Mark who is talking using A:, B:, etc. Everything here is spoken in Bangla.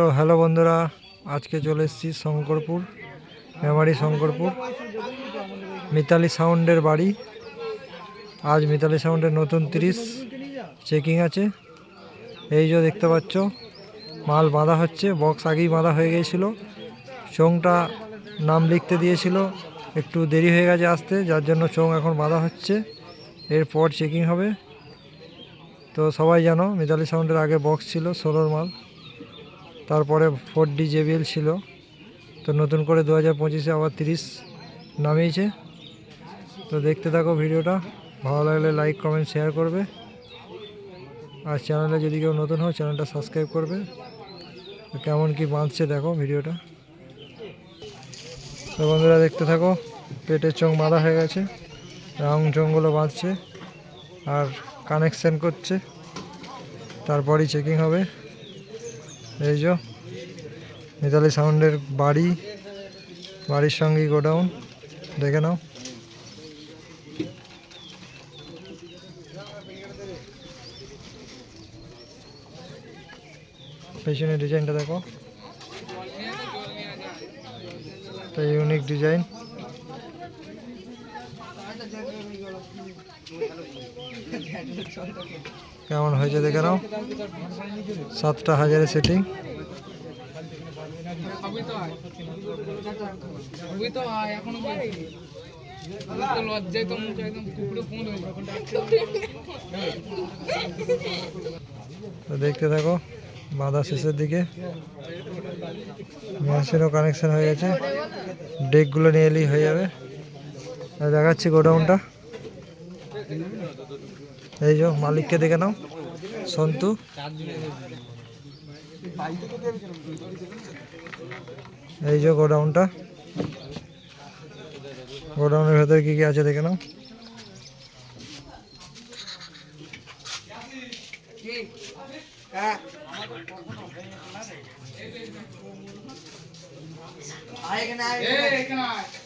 A: তো হ্যালো বন্ধুরা, আজকে চলে এসেছি শঙ্করপুর, মেমারি শঙ্করপুর, মিতালি সাউন্ডের বাড়ি। আজ মিতালি সাউন্ডের নতুন তিরিশ, চেকিং আছে। এই যে দেখতে পাচ্ছ, মাল বাঁধা হচ্ছে বক্স আগেই বাঁধা হয়ে গিয়েছিল। চোংটা নাম লিখতে দিয়েছিল, একটু দেরি হয়ে গেছে আসতে, যার জন্য চোং এখন বাঁধা হচ্ছে। এরপর চেকিং হবে। তো সবাই জানো, মিতালি সাউন্ডের আগে বক্স ছিল, ষোলোর মাল। তারপরে ফোর ডি জেবিএল ছিল। তো নতুন করে দু হাজার পঁচিশে আবার তিরিশ নামিয়েছে। তো দেখতে থাকো ভিডিওটা। ভালো লাগলে লাইক কমেন্ট শেয়ার করবে। আর চ্যানেলে যদি কেউ নতুন হয় চ্যানেলটা সাবস্ক্রাইব করবে। কেমন কি বাঁধছে দেখো ভিডিওটা। তো বন্ধুরা দেখতে থাকো, পেটের চোখ বাঁধা হয়ে গেছে। রাউন্ড চোঙগুলো বাঁধছে। আর কানেকশান করছে। তারপরই চেকিং হবে। এই যে, মিতালি সাউন্ডের বাড়ি, বাড়ির সঙ্গেই গোডাউন, দেখে নাও। পেছনের ডিজাইনটা দেখো। Unique design. কেমন হয়েছে দেখে নাও। সাতটা হাজারে সেটিং দেখতে থাকো, বাঁধা শেষের দিকে। মেশিনও কানেকশন হয়ে গেছে। ডেকগুলো নিয়ে এলেই হয়ে যাবে। দেখাচ্ছি গোডাউনটা। এই যে মালিককে দেখে নাও, সন্তু। এই যে গোডাউনটা। গোডাউনের ভেতরে কি কি আছে দেখে নাও।
B: আয়।